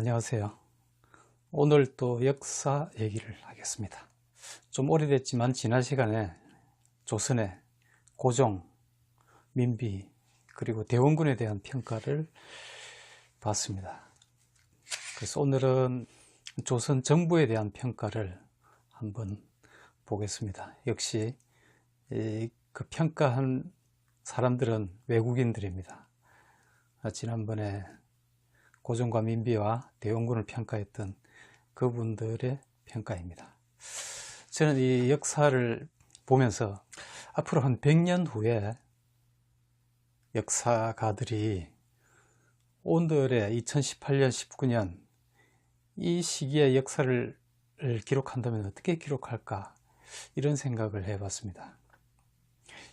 안녕하세요. 오늘 또 역사 얘기를 하겠습니다. 좀 오래됐지만 지난 시간에 조선의 고종, 민비, 그리고 대원군에 대한 평가를 봤습니다. 그래서 오늘은 조선 정부에 대한 평가를 한번 보겠습니다. 역시 그 평가한 사람들은 외국인들입니다. 지난번에 고종과 민비와 대원군을 평가했던 그분들의 평가입니다. 저는 이 역사를 보면서 앞으로 한 100년 후에 역사가들이 온들의 2018년, 19년 이 시기의 역사를 기록한다면 어떻게 기록할까 이런 생각을 해봤습니다.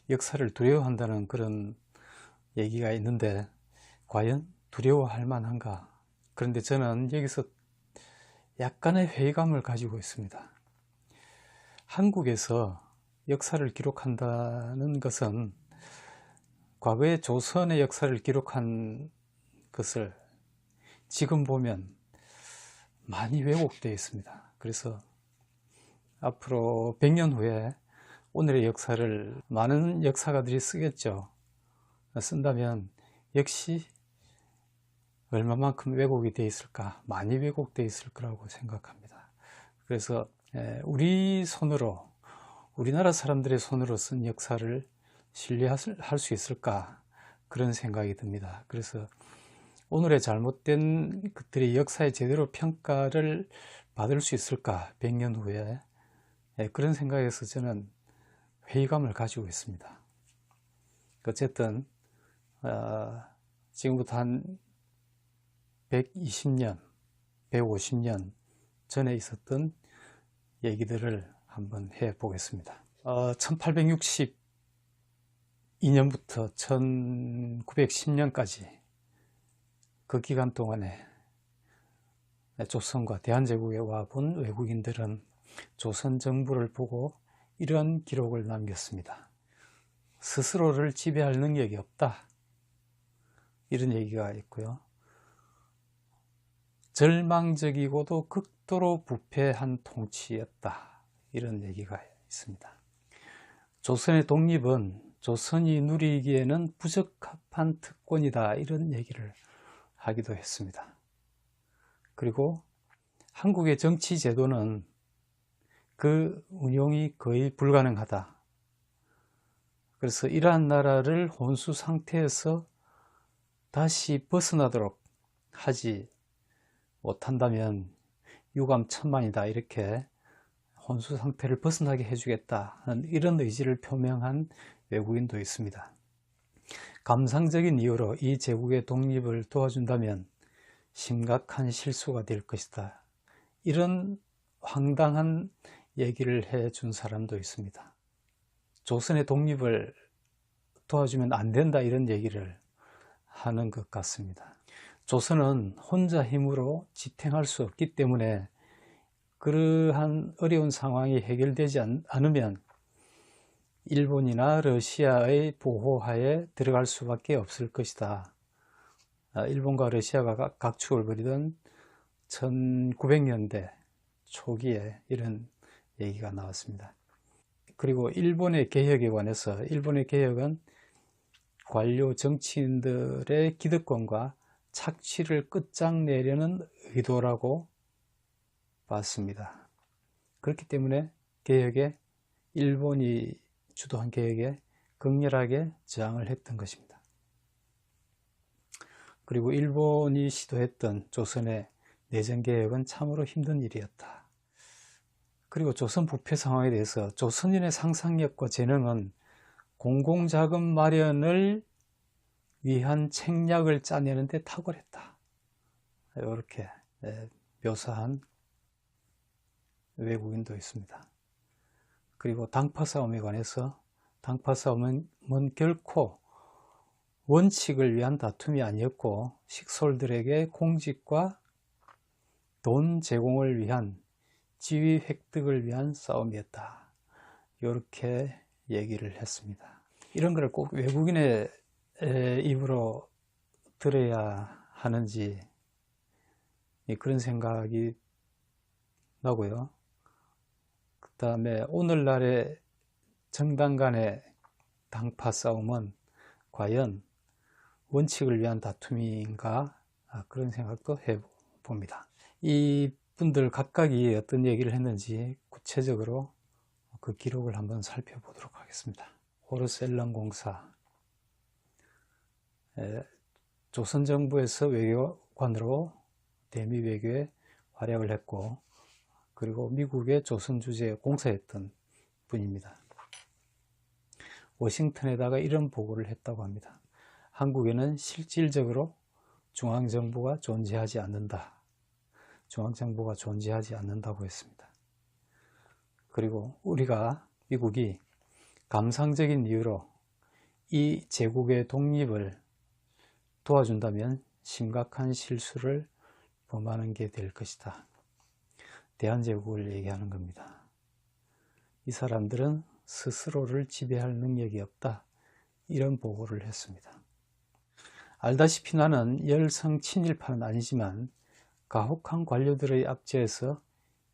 역사를 두려워한다는 그런 얘기가 있는데 과연 두려워할 만한가? 그런데 저는 여기서 약간의 회의감을 가지고 있습니다. 한국에서 역사를 기록한다는 것은 과거의 조선의 역사를 기록한 것을 지금 보면 많이 왜곡되어 있습니다. 그래서 앞으로 100년 후에 오늘의 역사를 많은 역사가들이 쓰겠죠. 쓴다면 역시 얼마만큼 왜곡이 되어 있을까? 많이 왜곡되어 있을 거라고 생각합니다. 그래서 우리 손으로 우리나라 사람들의 손으로 쓴 역사를 신뢰할 수 있을까? 그런 생각이 듭니다. 그래서 오늘의 잘못된 것들이 역사에 제대로 평가를 받을 수 있을까? 100년 후에 그런 생각에서 저는 회의감을 가지고 있습니다. 어쨌든 어, 지금부터 한 120년, 150년 전에 있었던 얘기들을 한번 해 보겠습니다. 어, 1862년부터 1910년까지 그 기간 동안에 조선과 대한제국에 와본 외국인들은 조선 정부를 보고 이런 기록을 남겼습니다. 스스로를 지배할 능력이 없다. 이런 얘기가 있고요. 절망적이고도 극도로 부패한 통치였다. 이런 얘기가 있습니다. 조선의 독립은 조선이 누리기에는 부적합한 특권이다. 이런 얘기를 하기도 했습니다. 그리고 한국의 정치 제도는 그 운용이 거의 불가능하다. 그래서 이러한 나라를 혼수 상태에서 다시 벗어나도록 하지 못한다면 유감천만이다 이렇게 혼수 상태를 벗어나게 해주겠다 하는 이런 의지를 표명한 외국인도 있습니다. 감상적인 이유로 이 제국의 독립을 도와준다면 심각한 실수가 될 것이다. 이런 황당한 얘기를 해 준 사람도 있습니다. 조선의 독립을 도와주면 안 된다 이런 얘기를 하는 것 같습니다. 조선은 혼자 힘으로 지탱할 수 없기 때문에 그러한 어려운 상황이 해결되지 않으면 일본이나 러시아의 보호하에 들어갈 수밖에 없을 것이다. 아, 일본과 러시아가 각축을 벌이던 1900년대 초기에 이런 얘기가 나왔습니다. 그리고 일본의 개혁에 관해서 일본의 개혁은 관료 정치인들의 기득권과 착취를 끝장내려는 의도라고 봤습니다. 그렇기 때문에 개혁에 일본이 주도한 개혁에 극렬하게 저항을 했던 것입니다. 그리고 일본이 시도했던 조선의 내정개혁은 참으로 힘든 일이었다. 그리고 조선 부패 상황에 대해서 조선인의 상상력과 재능은 공공자금 마련을 위한 책략을 짜내는데 탁월했다. 이렇게 예, 묘사한 외국인도 있습니다. 그리고 당파 싸움에 관해서 당파 싸움은 결코 원칙을 위한 다툼이 아니었고 식솔들에게 공직과 돈 제공을 위한 지위 획득을 위한 싸움이었다. 이렇게 얘기를 했습니다. 이런 걸 꼭 외국인의 입으로 들어야 하는지 예, 그런 생각이 나고요. 그 다음에 오늘날의 정당 간의 당파 싸움은 과연 원칙을 위한 다툼인가 아, 그런 생각도 해봅니다. 이 분들 각각이 어떤 얘기를 했는지 구체적으로 그 기록을 한번 살펴보도록 하겠습니다. 호르셀런 공사 조선정부에서 외교관으로 대미 외교에 활약을 했고 그리고 미국의 조선 주재에 공사했던 분입니다. 워싱턴에다가 이런 보고를 했다고 합니다. 한국에는 실질적으로 중앙정부가 존재하지 않는다. 중앙정부가 존재하지 않는다고 했습니다. 그리고 우리가 미국이 감상적인 이유로 이 제국의 독립을 도와준다면 심각한 실수를 범하는 게 될 것이다. 대한제국을 얘기하는 겁니다. 이 사람들은 스스로를 지배할 능력이 없다. 이런 보고를 했습니다. 알다시피 나는 열성 친일파는 아니지만 가혹한 관료들의 압제에서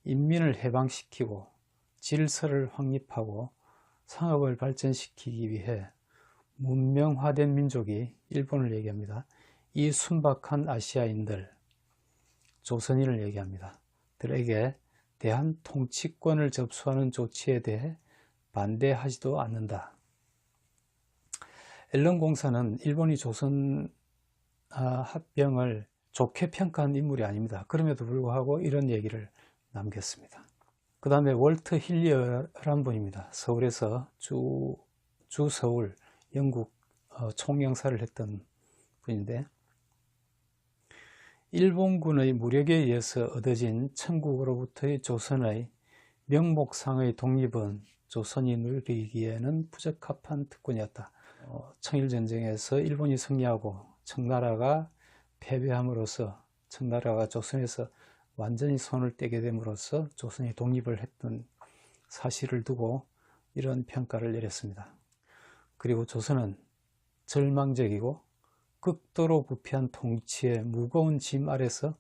인민을 해방시키고 질서를 확립하고 상업을 발전시키기 위해 문명화된 민족이 일본을 얘기합니다. 이 순박한 아시아인들, 조선인을 얘기합니다. 들에게 대한 통치권을 접수하는 조치에 대해 반대하지도 않는다. 앨런 공사는 일본이 조선 아, 합병을 좋게 평가한 인물이 아닙니다. 그럼에도 불구하고 이런 얘기를 남겼습니다. 그 다음에 월트 힐리어란 분입니다. 서울에서 주, 주 서울 영국 어, 총영사를 했던 분인데 일본군의 무력에 의해서 얻어진 천국으로부터의 조선의 명목상의 독립은 조선이 누리기에는 부적합한 특권이었다. 어, 청일전쟁에서 일본이 승리하고 청나라가 패배함으로써 청나라가 조선에서 완전히 손을 떼게 됨으로써 조선이 독립을 했던 사실을 두고 이런 평가를 내렸습니다. 그리고 조선은 절망적이고 극도로 부패한 통치의 무거운 짐 아래서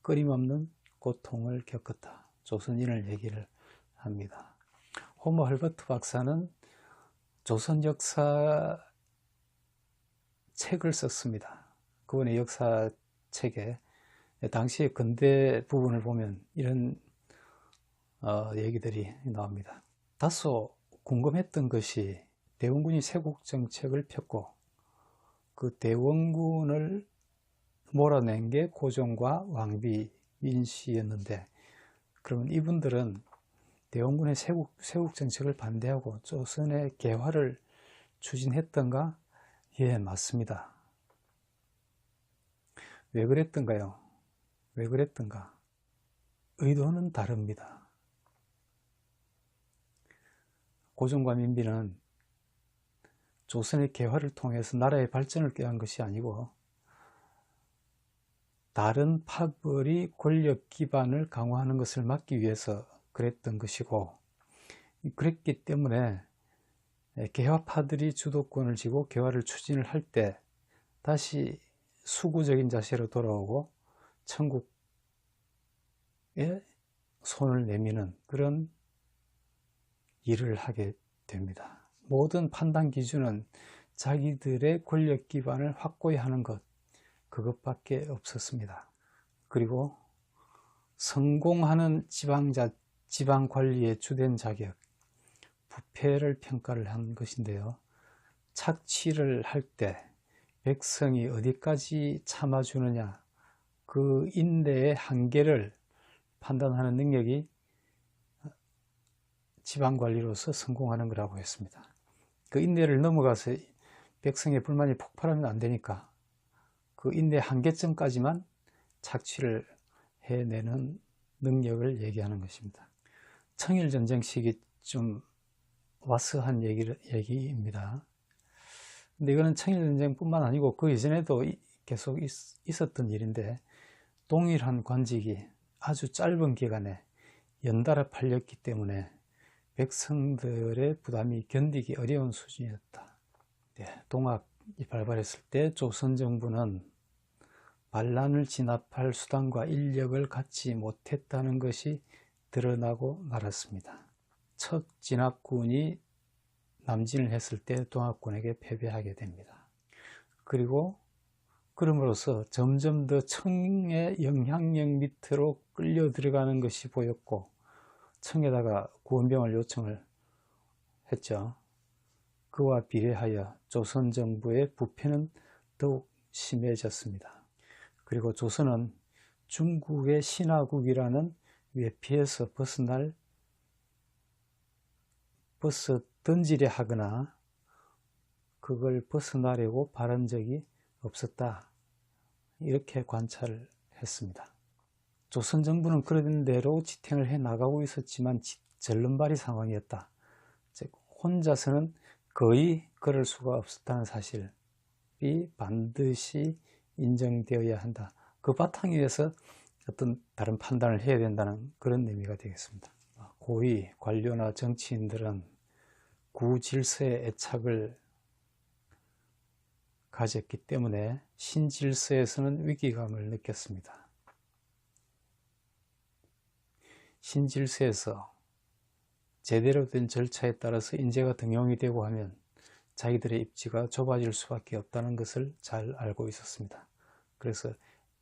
끊임없는 고통을 겪었다. 조선인을 얘기를 합니다. 호모 헐버트 박사는 조선 역사 책을 썼습니다. 그분의 역사 책에 당시의 근대 부분을 보면 이런 어, 얘기들이 나옵니다. 다소 궁금했던 것이 대원군이 세국 정책을 폈고 그 대원군을 몰아낸 게 고종과 왕비 민씨였는데 그러면 이분들은 대원군의 세국, 세국 정책을 반대하고 조선의 개화를 추진했던가? 예, 맞습니다. 왜 그랬던가요? 왜 그랬던가? 의도는 다릅니다. 고종과 민비는 조선의 개화를 통해서 나라의 발전을 꾀한 것이 아니고 다른 파벌이 권력 기반을 강화하는 것을 막기 위해서 그랬던 것이고 그랬기 때문에 개화파들이 주도권을 쥐고 개화를 추진을 할 때 다시 수구적인 자세로 돌아오고 천국에 손을 내미는 그런 일을 하게 됩니다. 모든 판단 기준은 자기들의 권력 기반을 확고히 하는 것 그것밖에 없었습니다. 그리고 성공하는 지방자, 지방 관리의 주된 자격 부패를 평가를 한 것인데요. 착취를 할 때 백성이 어디까지 참아주느냐 그 인내의 한계를 판단하는 능력이 지방관리로서 성공하는 거라고 했습니다. 그 인내를 넘어가서 백성의 불만이 폭발하면 안 되니까 그 인내 한계점까지만 착취를 해내는 능력을 얘기하는 것입니다. 청일전쟁 시기 좀 와스한 얘기, 얘기입니다. 근데 이거는 청일전쟁뿐만 아니고 그 이전에도 계속 있, 있었던 일인데 동일한 관직이 아주 짧은 기간에 연달아 팔렸기 때문에 백성들의 부담이 견디기 어려운 수준이었다. 네, 동학이 발발했을 때 조선 정부는 반란을 진압할 수단과 인력을 갖지 못했다는 것이 드러나고 말았습니다. 첫 진압군이 남진을 했을 때 동학군에게 패배하게 됩니다. 그리고 그럼으로써 점점 더 청의 영향력 밑으로 끌려 들어가는 것이 보였고 청에다가 구원병을 요청을 했죠. 그와 비례하여 조선 정부의 부패는 더욱 심해졌습니다. 그리고 조선은 중국의 신화국이라는 외피에서 벗어날 벗어 던지려 하거나 그걸 벗어나려고 바란 적이 없었다. 이렇게 관찰을 했습니다. 조선 정부는 그런 대로 지탱을 해 나가고 있었지만 절름발이 상황이었다. 즉 혼자서는 거의 그럴 수가 없었다는 사실이 반드시 인정되어야 한다. 그 바탕 위에서 어떤 다른 판단을 해야 된다는 그런 의미가 되겠습니다. 고위 관료나 정치인들은 구질서의 애착을 가졌기 때문에 신질서에서는 위기감을 느꼈습니다. 신질서에서 제대로 된 절차에 따라서 인재가 등용이 되고 하면 자기들의 입지가 좁아질 수밖에 없다는 것을 잘 알고 있었습니다. 그래서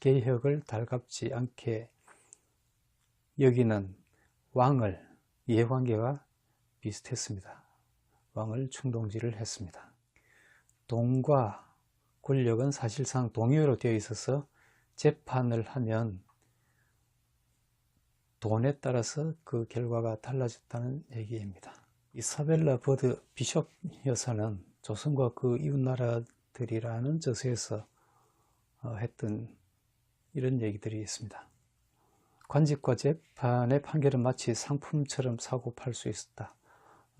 개혁을 달갑지 않게 여기는 왕을 이해관계가 비슷했습니다. 왕을 충동지를 했습니다. 돈과 권력은 사실상 동의어로 되어 있어서 재판을 하면 돈에 따라서 그 결과가 달라졌다는 얘기입니다. 이 사벨라 버드 비숍 여사는 조선과 그 이웃나라들이라는 저서에서 어, 했던 이런 얘기들이 있습니다. 관직과 재판의 판결은 마치 상품처럼 사고 팔 수 있었다.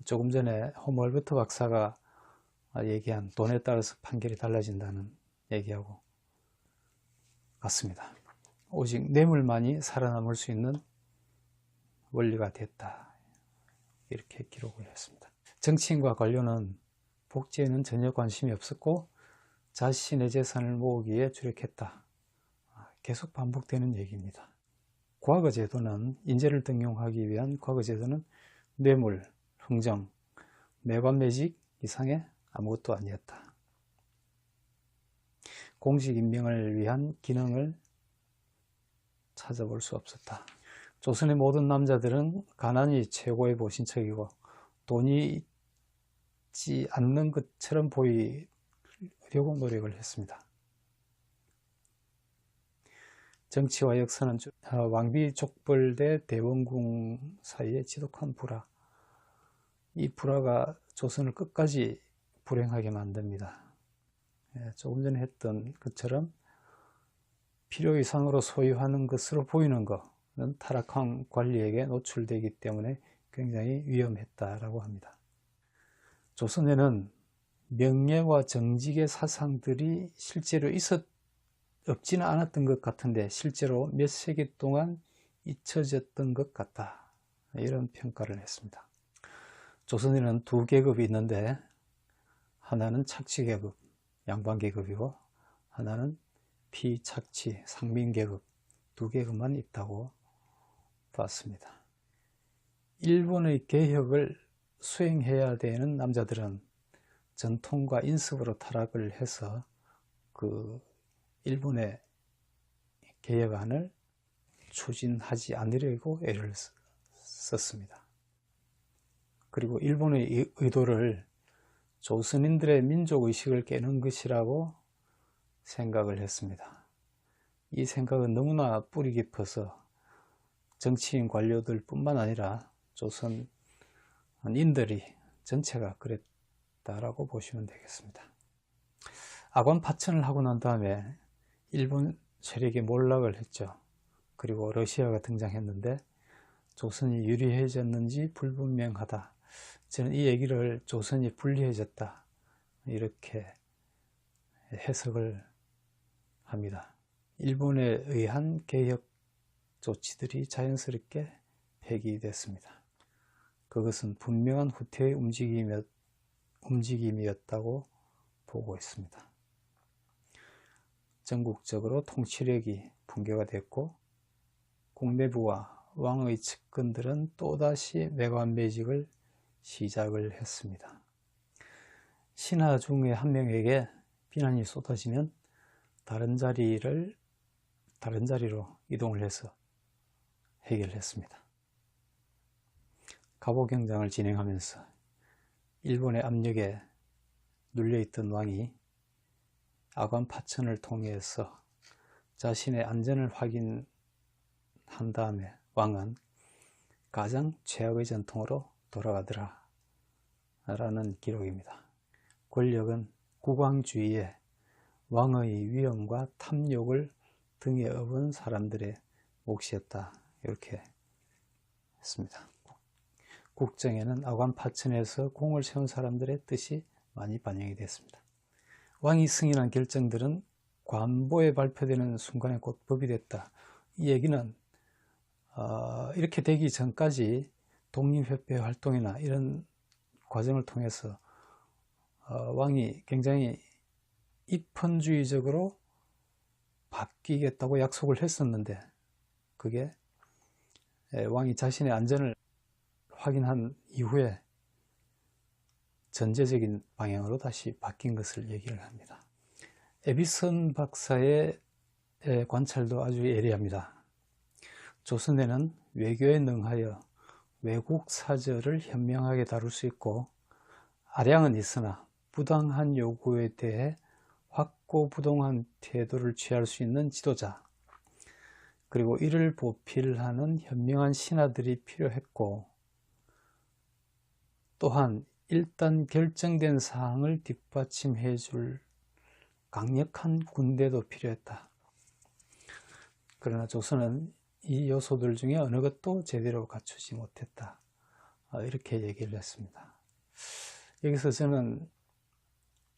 조금 전에 호멀베트 박사가 얘기한 돈에 따라서 판결이 달라진다는 얘기하고 같습니다. 오직 뇌물만이 살아남을 수 있는 원리가 됐다. 이렇게 기록을 했습니다. 정치인과 관료는 복지에는 전혀 관심이 없었고 자신의 재산을 모으기에 주력했다. 계속 반복되는 얘기입니다. 과거 제도는 인재를 등용하기 위한 과거 제도는 뇌물, 흥정, 매관매직 이상의 아무것도 아니었다. 공식 임명을 위한 기능을 찾아볼 수 없었다. 조선의 모든 남자들은 가난이 최고의 보신책이고 돈이 있지 않는 것처럼 보이려고 노력을 했습니다. 정치와 역사는 어, 왕비 족벌대 대원궁 사이의 지독한 불화 이 불화가 조선을 끝까지 불행하게 만듭니다. 예, 조금 전에 했던 것처럼 필요 이상으로 소유하는 것으로 보이는 것은 타락한 관리에게 노출되기 때문에 굉장히 위험했다라고 합니다. 조선에는 명예와 정직의 사상들이 실제로 있었 없지는 않았던 것 같은데 실제로 몇 세기 동안 잊혀졌던 것 같다. 이런 평가를 했습니다. 조선에는 두 계급이 있는데 하나는 착취계급, 양반계급이고 하나는 피착취, 상민계급 두 계급만 있다고 봤습니다. 일본의 개혁을 수행해야 되는 남자들은 전통과 인습으로 타락을 해서 그 일본의 개혁안을 추진하지 않으려고 애를 썼습니다. 그리고 일본의 의도를 조선인들의 민족의식을 깨는 것이라고 생각을 했습니다. 이 생각은 너무나 뿌리 깊어서 정치인 관료들 뿐만 아니라 조선인들이 전체가 그랬다라고 보시면 되겠습니다. 악원 파천을 하고 난 다음에 일본 세력이 몰락을 했죠. 그리고 러시아가 등장했는데 조선이 유리해졌는지 불분명하다. 저는 이 얘기를 조선이 불리해졌다. 이렇게 해석을 합니다. 일본에 의한 개혁 조치들이 자연스럽게 폐기됐습니다. 그것은 분명한 후퇴의 움직임이었 다고 보고 있습니다. 전국적으로 통치력이 붕괴가 됐고 국내부와 왕의 측근들은 또다시 매관 매직을 시작을 했습니다. 신하 중에 한 명에게 비난이 쏟아지면 다른 자리를 다른 자리로 이동을 해서 해결했습니다. 갑오경장을 진행하면서 일본의 압력에 눌려있던 왕이 아관 파천을 통해서 자신의 안전을 확인한 다음에 왕은 가장 최악의 전통으로 돌아가더라 라는 기록입니다. 권력은 국왕주의에 왕의 위엄과 탐욕을 등에 업은 사람들의 몫이었다 이렇게 했습니다. 국정에는 아관 파천에서 공을 세운 사람들의 뜻이 많이 반영이 됐습니다. 왕이 승인한 결정들은 관보에 발표되는 순간에 곧 법이 됐다. 이 얘기는 어, 이렇게 되기 전까지 독립협회 활동이나 이런 과정을 통해서 어, 왕이 굉장히 입헌주의적으로 바뀌겠다고 약속을 했었는데 그게 왕이 자신의 안전을 확인한 이후에 전제적인 방향으로 다시 바뀐 것을 얘기를 합니다. 에비슨 박사의 관찰도 아주 예리합니다. 조선에는 외교에 능하여 외국 사절을 현명하게 다룰 수 있고 아량은 있으나 부당한 요구에 대해 확고부동한 태도를 취할 수 있는 지도자 그리고 이를 보필하는 현명한 신하들이 필요했고 또한 일단 결정된 사항을 뒷받침해 줄 강력한 군대도 필요했다. 그러나 조선은 이 요소들 중에 어느 것도 제대로 갖추지 못했다. 어, 이렇게 얘기를 했습니다. 여기서 저는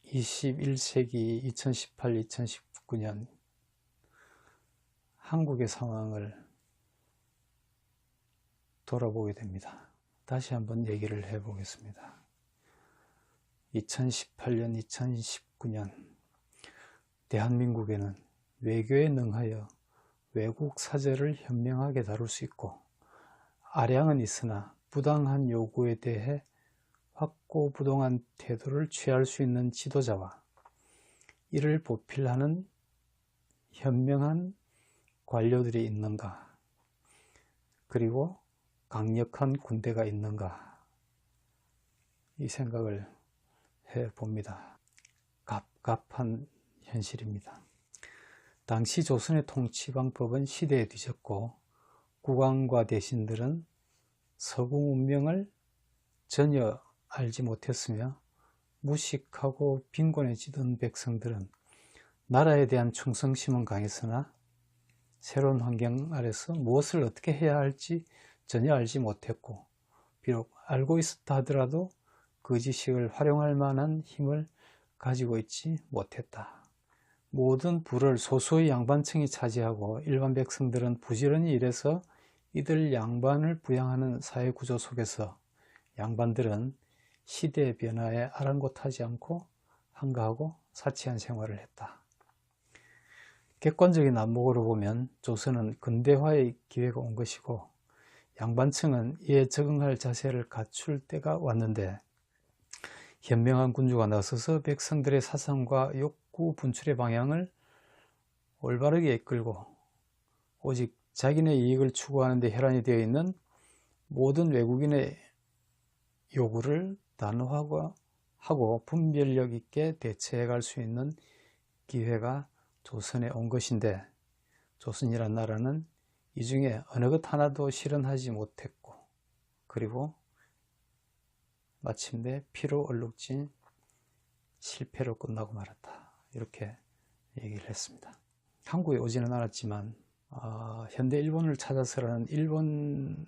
21세기 2018, 2019년 한국의 상황을 돌아보게 됩니다. 다시 한번 얘기를 해 보겠습니다. 2018년, 2019년 대한민국에는 외교에 능하여 외국 사절을 현명하게 다룰 수 있고 아량은 있으나 부당한 요구에 대해 확고부동한 태도를 취할 수 있는 지도자와 이를 보필하는 현명한 관료들이 있는가 그리고 강력한 군대가 있는가 이 생각을 해 봅니다. 갑갑한 현실입니다. 당시 조선의 통치 방법은 시대에 뒤졌고 국왕과 대신들은 서구 문명을 전혀 알지 못했으며 무식하고 빈곤해지던 백성들은 나라에 대한 충성심은 강했으나 새로운 환경 아래서 무엇을 어떻게 해야 할지 전혀 알지 못했고 비록 알고 있었다 하더라도 그 지식을 활용할 만한 힘을 가지고 있지 못했다. 모든 부를 소수의 양반층이 차지하고 일반 백성들은 부지런히 일해서 이들 양반을 부양하는 사회 구조 속에서 양반들은 시대의 변화에 아랑곳하지 않고 한가하고 사치한 생활을 했다. 객관적인 안목으로 보면 조선은 근대화의 기회가 온 것이고 양반층은 이에 적응할 자세를 갖출 때가 왔는데 현명한 군주가 나서서 백성들의 사상과 욕구 분출의 방향을 올바르게 이끌고 오직 자기네 이익을 추구하는 데 혈안이 되어 있는 모든 외국인의 요구를 단호하고 하고 분별력 있게 대처해 갈 수 있는 기회가 조선에 온 것인데 조선이란 나라는 이 중에 어느 것 하나도 실현하지 못했고 그리고 마침내 피로 얼룩진 실패로 끝나고 말았다. 이렇게 얘기를 했습니다. 한국에 오지는 않았지만 어, 현대 일본을 찾아서라는 일본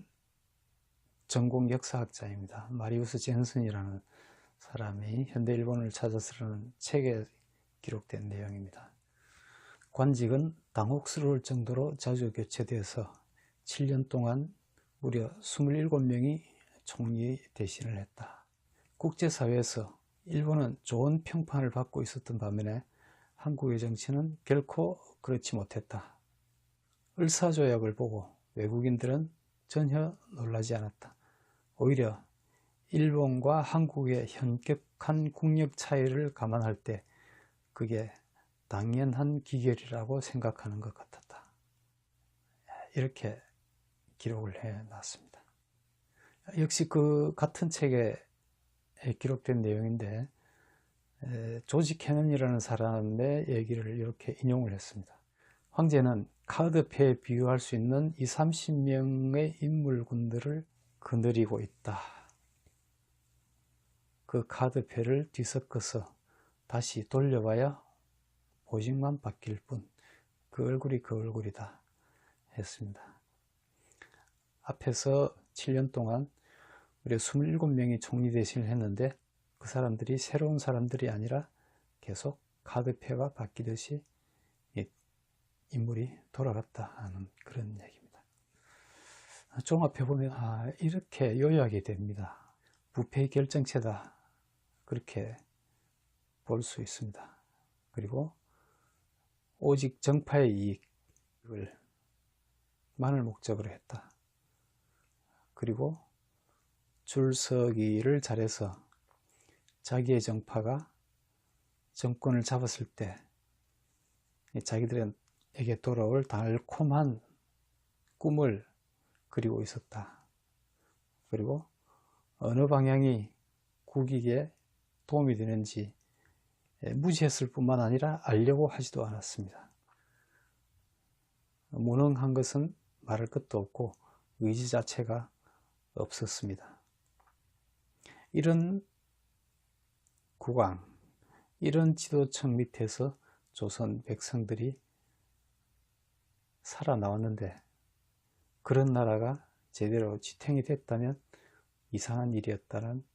전공 역사학자입니다. 마리우스 젠슨이라는 사람이 현대 일본을 찾아서라는 책에 기록된 내용입니다. 관직은 당혹스러울 정도로 자주 교체되어서 7년 동안 무려 27명이 총리 대신을 했다. 국제사회에서 일본은 좋은 평판을 받고 있었던 반면에 한국의 정치는 결코 그렇지 못했다. 을사조약을 보고 외국인들은 전혀 놀라지 않았다. 오히려 일본과 한국의 현격한 국력 차이를 감안할 때 그게 당연한 기결이라고 생각하는 것 같았다. 이렇게 기록을 해 놨습니다. 역시 그 같은 책에 기록된 내용인데 조지 캐넌이라는 사람의 얘기를 이렇게 인용을 했습니다. 황제는 카드패에 비유할 수 있는 이 30명의 인물군들을 거느리고 있다. 그 카드패를 뒤섞어서 다시 돌려봐야 오직만 바뀔 뿐 그 얼굴이 그 얼굴이다 했습니다. 앞에서 7년 동안 우리 27명이 총리 대신을 했는데 그 사람들이 새로운 사람들이 아니라 계속 카드패가 바뀌듯이 인물이 돌아갔다 하는 그런 얘기입니다. 종합해 보면 아 이렇게 요약이 됩니다. 부패 결정체다 그렇게 볼 수 있습니다. 그리고 오직 정파의 이익을 만을 목적으로 했다. 그리고 줄서기를 잘해서 자기의 정파가 정권을 잡았을 때 자기들에게 돌아올 달콤한 꿈을 그리고 있었다. 그리고 어느 방향이 국익에 도움이 되는지 예, 무지했을 뿐만 아니라 알려고 하지도 않았습니다. 무능한 것은 말할 것도 없고 의지 자체가 없었습니다. 이런 국왕, 이런 지도층 밑에서 조선 백성들이 살아나왔는데 그런 나라가 제대로 지탱이 됐다면 이상한 일이었다는